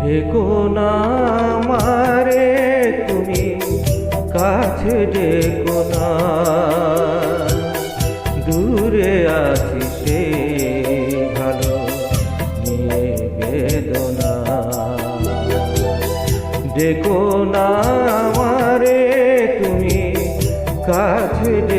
ডেকো না মারে তুমি কাছে ডেকো না। ডেকো না মারে তুমি কাছে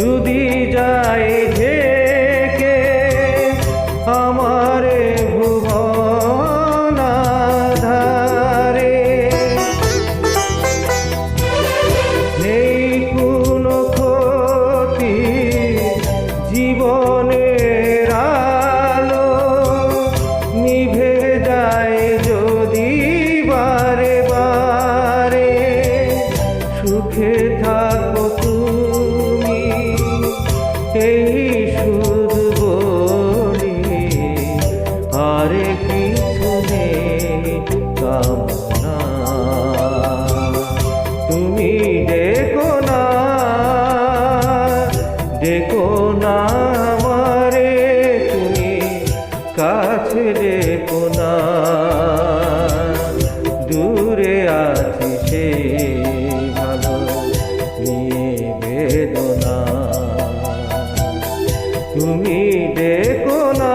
যদি যাই এই শুধু বলি, আর কিছু নেই কামনা। তুমি ডেকো না ডেকো না মারে তুমি কাছে ডেকো না। দূরে আছি তুমি ডেকো না।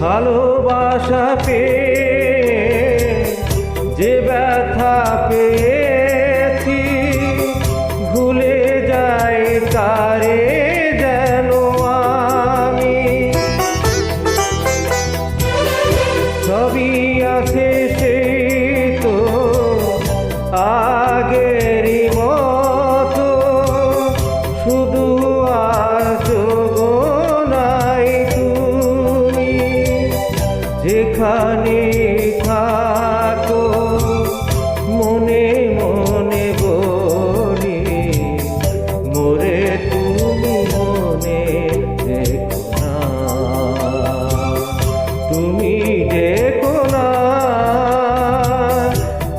ভালোবাসা পেয়ে তারে যেন আমি। সবই আছে সেই তো আগেরই মতো। শুধু আজ নাই তুমি। যেখানে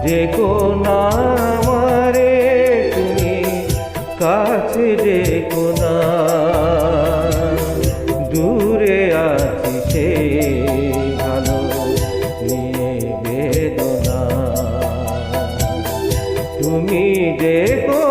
দেখো না রে তুমি কাছে দেখো না দূরে আছি সে ভালো নিয়ে বেদনা। তুমি দেখো